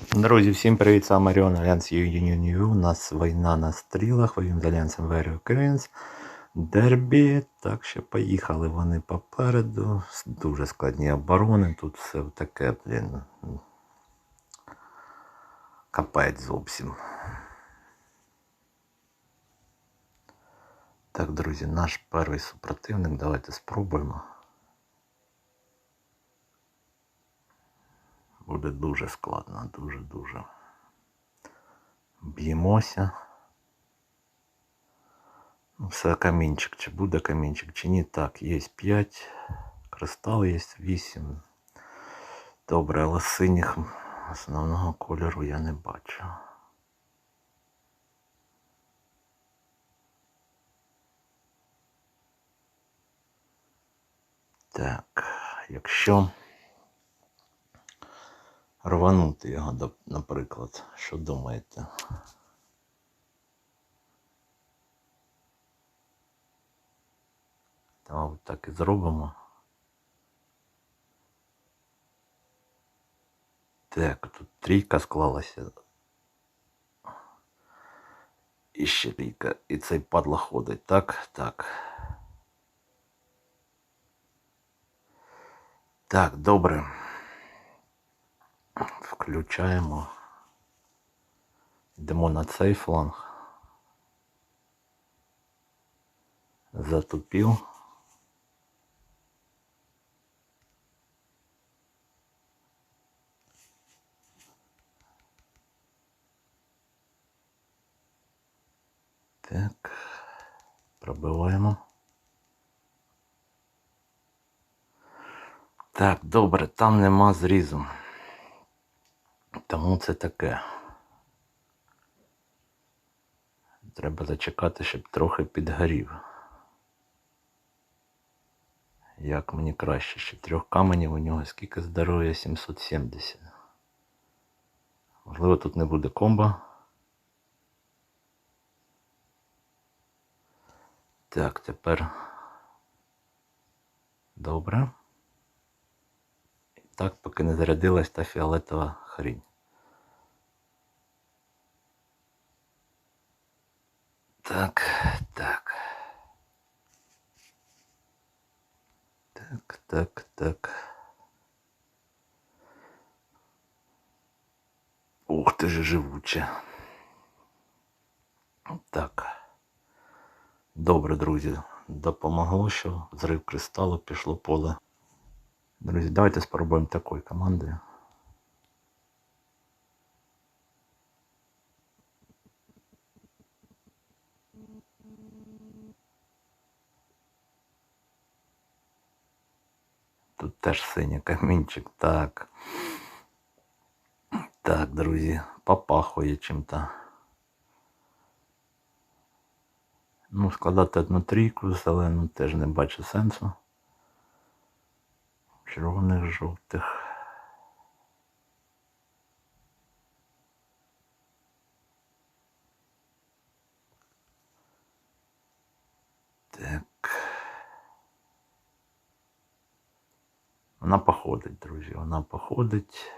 Друзі, всім привіт, сам Маріон, Альянс Union У нас війна на стрілах, воюємо з Альянсом Very Ukrainians. Дербі, так що поїхали вони попереду. Дуже складні оборони. Тут все таке, блін. Капець зовсім. Так, друзі, наш перший супротивник. Давайте спробуємо. Буде дуже складно, дуже-дуже. Б'ємося. Ну, все камінчик. Чи буде камінчик, чи ні. Так, є 5. Кристал є 8. Добре, але синіх основного кольору я не бачу. Так, якщо рванути його, наприклад, що думаєте? Та, так і зробимо. Так, тут трійка склалася. І ще трійка. І цей падла ходить. Так, так. Так, добре. Включаємо. Йдемо на цей фланг. Затупів. Так. Пробиваємо. Так, добре, там нема зрізу. Тому це таке. Треба зачекати, щоб трохи підгорів. Як мені краще, ще трьох каменів у нього скільки здоров'я 770. Можливо, тут не буде комба. Так, тепер добре. І так, поки не зарядилась та фіолетова хрінь. Так, так. Так, так, так. Ух ти ж живуче. Так. Добре, друзі. Допомогло, що зрив кристалу пішло поле. Друзі, давайте спробуємо такої команди. Тут теж синій камінчик. Так. Так, друзі, попахує чим-то. Ну, складати одну трійку зелену теж не бачу сенсу. Червоних, жовтих. Так. Вона походить, друзі, вона походить.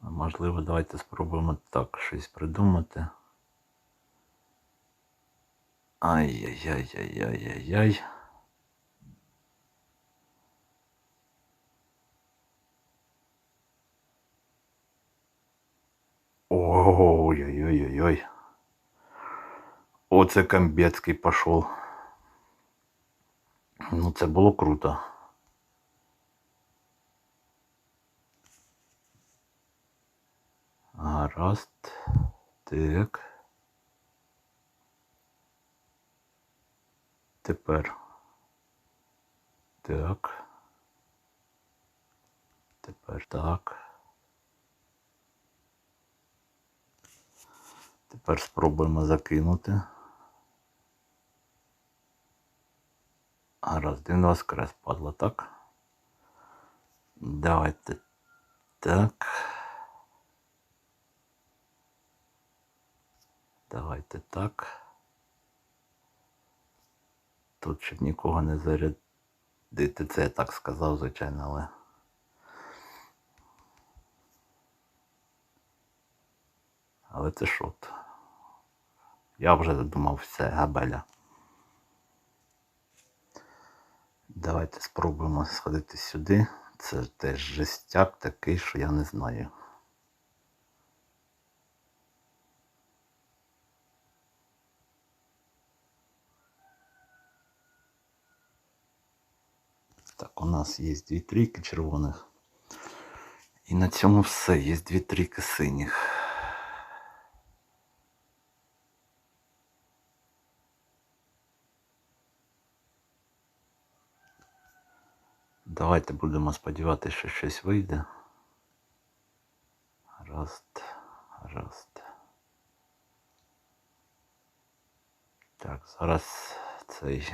Можливо, давайте спробуємо так щось придумати. Ай-яй-яй-яй-яй-яй-яй. Ой-ой-ой-ой. Оце Камбецький пішов. Ну, це було круто. Гаразд. Так. Тепер. Так. Тепер так. Тепер спробуємо закинути. Гаразд, він воскрес, падла, так? Давайте так. Давайте так. Тут щоб нікого не зарядити. Це я так сказав, звичайно, але... Але це от? Я вже думав все, габеля. Давайте спробуємо сходити сюди. Це теж жестяк такий, що я не знаю. Так, у нас є дві трійки червоних. І на цьому все. Є дві трійки синіх. Давайте будемо сподіватися, що щось вийде. Раст, раст. Так, зараз цей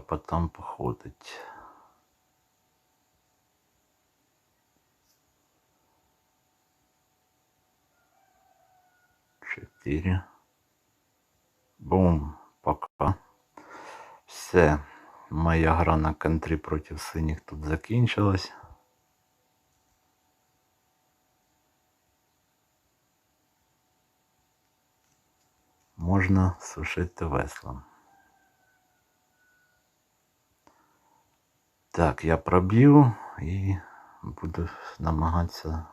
Попотам походить. Чотири. Бум, пока. Все. Моя гра на контрі проти синіх тут закінчилась. Можна сушити веслом. Так, я проб'ю і буду намагатися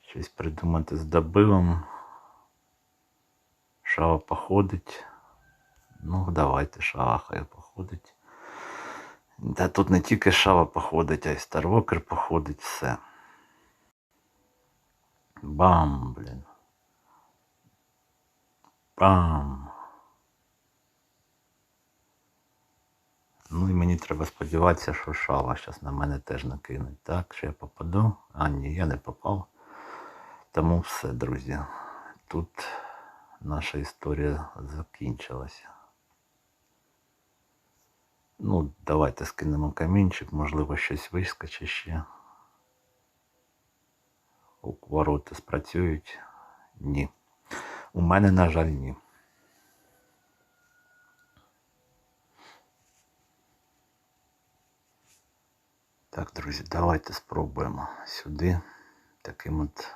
щось придумати з добивом. Шава походить. Ну, давайте шава хай походить. Та тут не тільки шава походить, а й Старвокер походить все. Бам, блін. Бам. Ну і мені треба сподіватися, що шава зараз на мене теж накинуть. Так, що я попаду. А, ні, я не попав. Тому все, друзі. Тут наша історія закінчилася. Ну, давайте скинемо камінчик, можливо, щось вискочить ще. Ворота спрацюють. Ні. У мене, на жаль, ні. Так, друзі, давайте спробуємо сюди таким от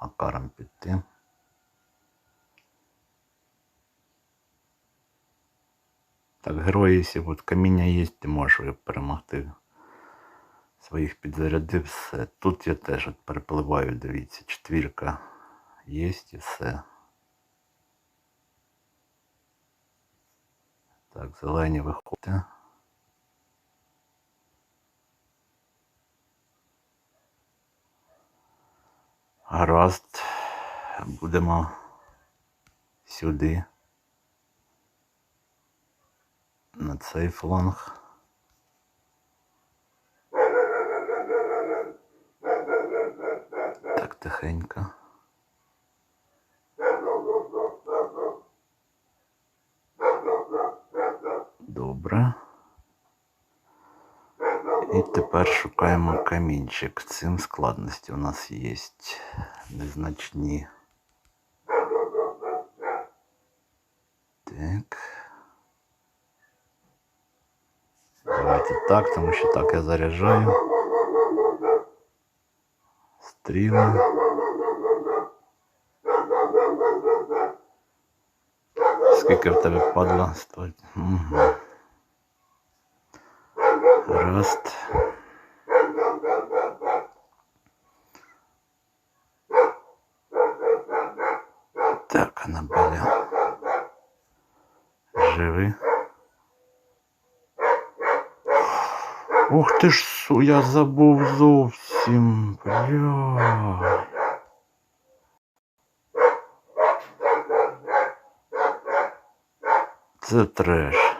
макаром піти. Так, герої, якщо от каміння є, ти можеш перемогти. Своїх підзарядив все. Тут я теж от перепливаю, дивіться, четвірка є і все. Так, зелені виходять. Гаразд. Будемо сюди. На цей фланг. Так, тихенько. Добре. І тепер шукаємо камінчик. Цим складності у нас є незначні. Так. Давайте так, тому що так я заряджаю. Стріли. Скільки в тебе падла стоїть? Угу. Раст. Так, Анабеля. Живи. Ух ти ж, су, я забув зовсім. Бля. Це треш.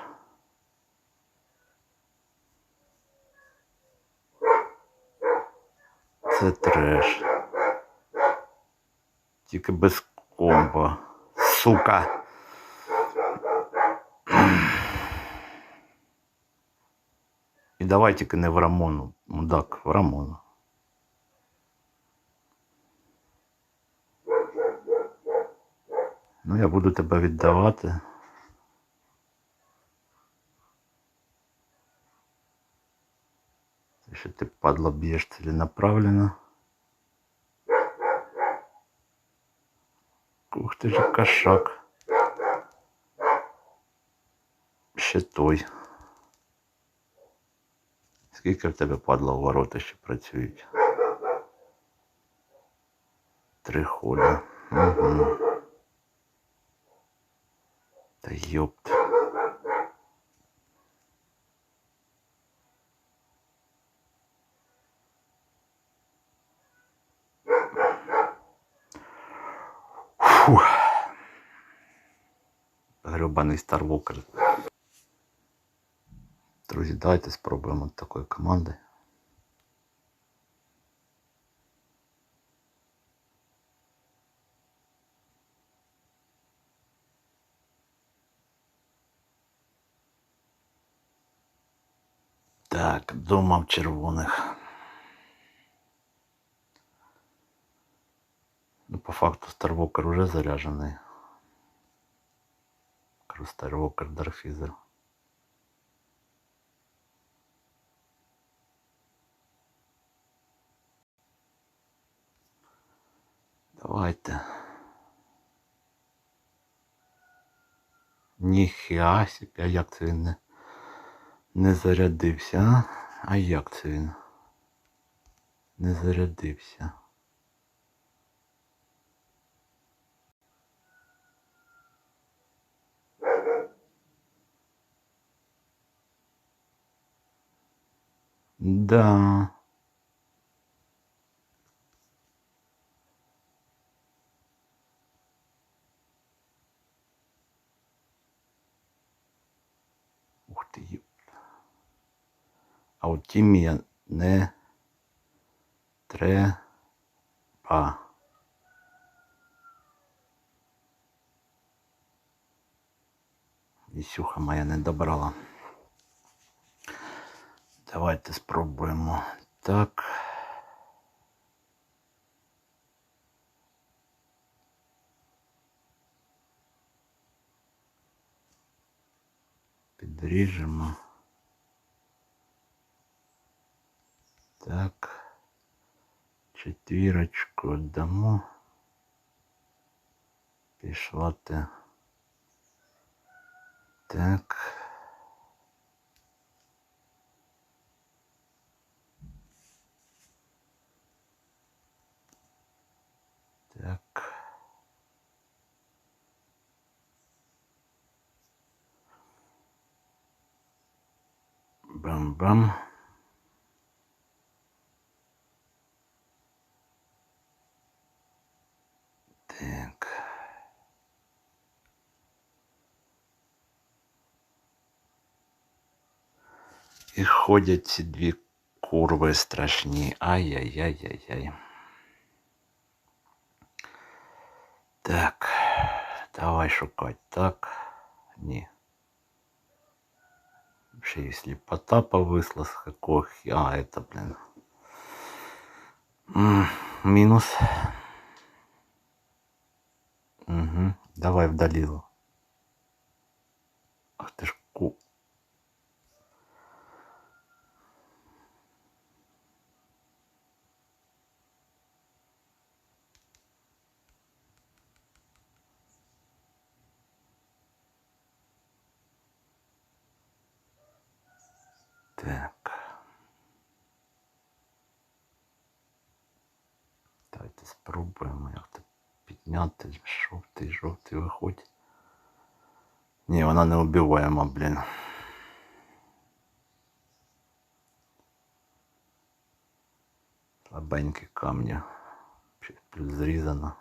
Це треш. Тільки без комбо. Сука. І давай тільки не в Рамону. Мудак, в Рамону. Ну, я буду тебе віддавати. Що ти падла б'єш ціленаправленно. Ух ти ж кошак. Ще той. Скільки в тебе падла у ворота ще працюють? Три хода. Угу. Та йопт. Фух. Гребаний Старвокер. Друзі, давайте спробуємо такої команди. Так, дома в червоних. Ну, по факту Старвокер уже заряженный. Кажу, Старвокер Дарфізер. Давайте. Ніхіа а як це він не, не зарядився, а? А як це він? Не зарядився. Да. Ух ти. ю- А от тімі я не треба. Ісюха моя не добрала. Давайте спробуємо. Так. Підріжемо. Так. Четвірочку дамо. Пішла ти. Так. Бам-бам. Так. І ходять ці дві курви страшні. Ай-яй-яй-яй-яй. Так. Давай шукать. Так. Ні. Ще і слепота повисла з какого... А, это, блин. М, Минус. Угу. Давай вдалило. Ах ты ж ку... Так. Давайте спробуємо як то підняти. Жовтий, жовтий виходь. Ні, вона не убиваема, блін. Слабенькі камні. Плюс зрізано.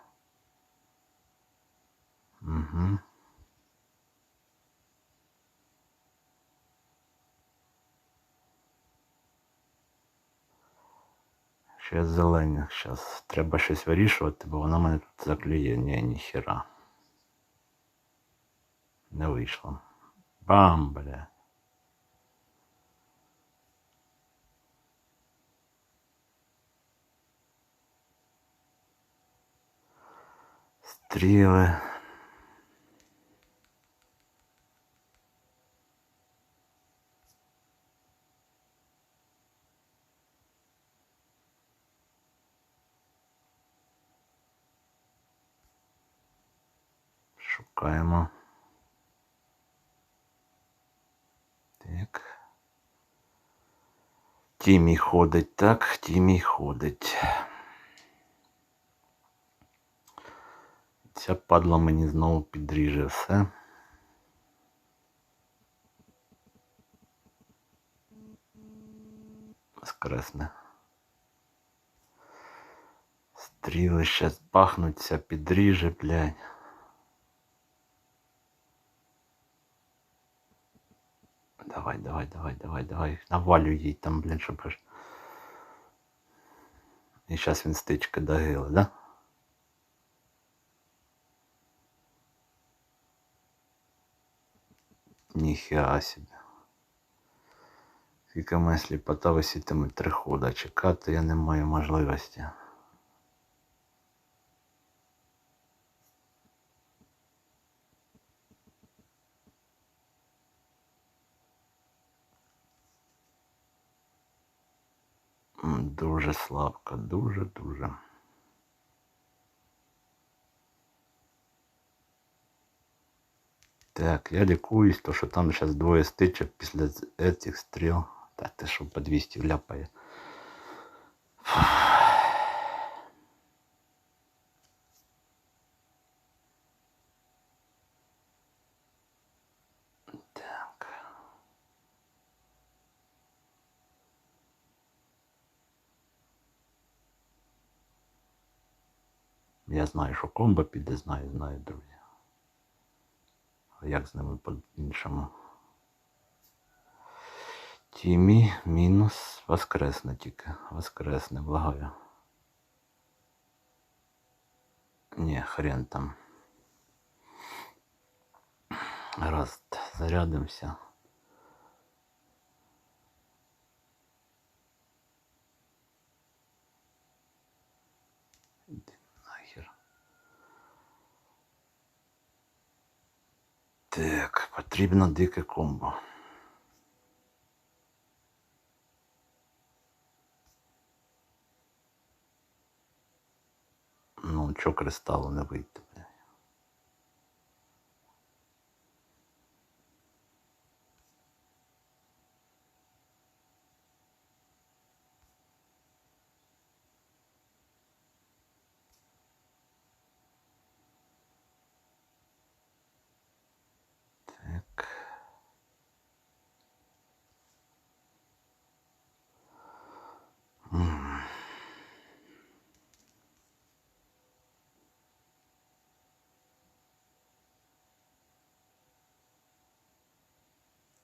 Угу. Ще зелені. Зараз треба щось вирішувати, бо вона мене тут заклює. Ні, ніхіра. Не вийшло. Бам, бля. Стріли. Шукаємо. Так. Тімій ходить, так, Тімій ходить. Ця падла мені знову підріже все. Воскресне. Стріли щас пахнуться, підріже, блядь. Давай, давай, давай, давай, давай. Навалю їй там, блін, щоб аж. І зараз він стички догили, да? Ніхера собі. Скільки моя сліпота висітиме три хода. Чекати я не маю можливості. Дуже слабко, дуже-дуже. Так, я лікуюсь, то що там зараз двоє стичок після цих стріл. Та ти що по 200 вляпає. Так. Знаю, що комбо піде, знаю, знаю, друзі. А як з ними по-іншому? Тімі мінус воскресне тільки. Воскресне, благаю. Ні, хрен там. Раз зарядимося. Так, потрібно дике комбо. Ну, чо кристалу не вийти,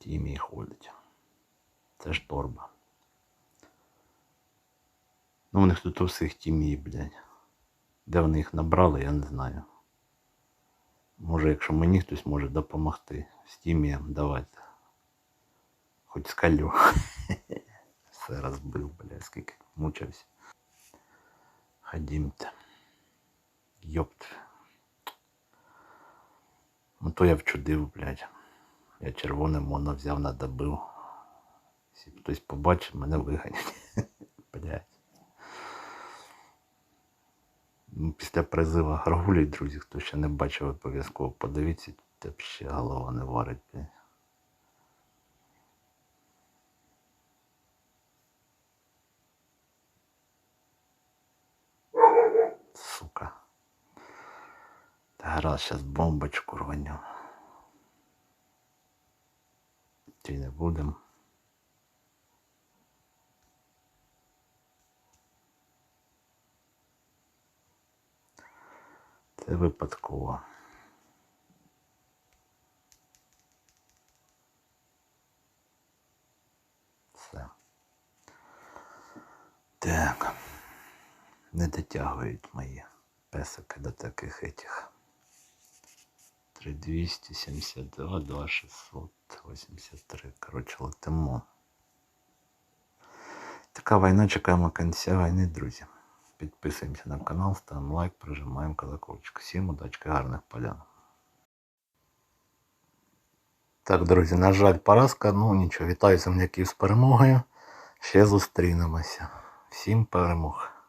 Тімій ходить. Це ж торба. Ну, у них тут у всіх тімій, блядь. Де вони їх набрали, я не знаю. Може, якщо мені хтось може допомогти з тімієм, давайте. Хоч скалю. Все розбив, бля, скільки мучився. Ходімте. Йопт. Ну то я вчудив, блядь. Я червоне моно взяв, надобив. Якщо хтось побачить, мене виганять. Блядь. Ну, Після призива Гаргулі, друзі, хто ще не бачив, обов'язково подивіться, це ще голова не варить. Сука. Та гаразд, зараз бомбочку рваню. Чи не будем. Це випадково. Все. Так. Не дотягують мої песики до таких этих. 3272, 2683. Коротше, летимо. Така війна, чекаємо кінця війни, друзі. Підписуємося на канал, ставимо лайк, прижимаємо колокольчик. Всім удачки, гарних полян. Так, друзі, на жаль, поразка. Ну нічого, вітаю земляків з перемогою. Ще зустрінемося. Всім перемог.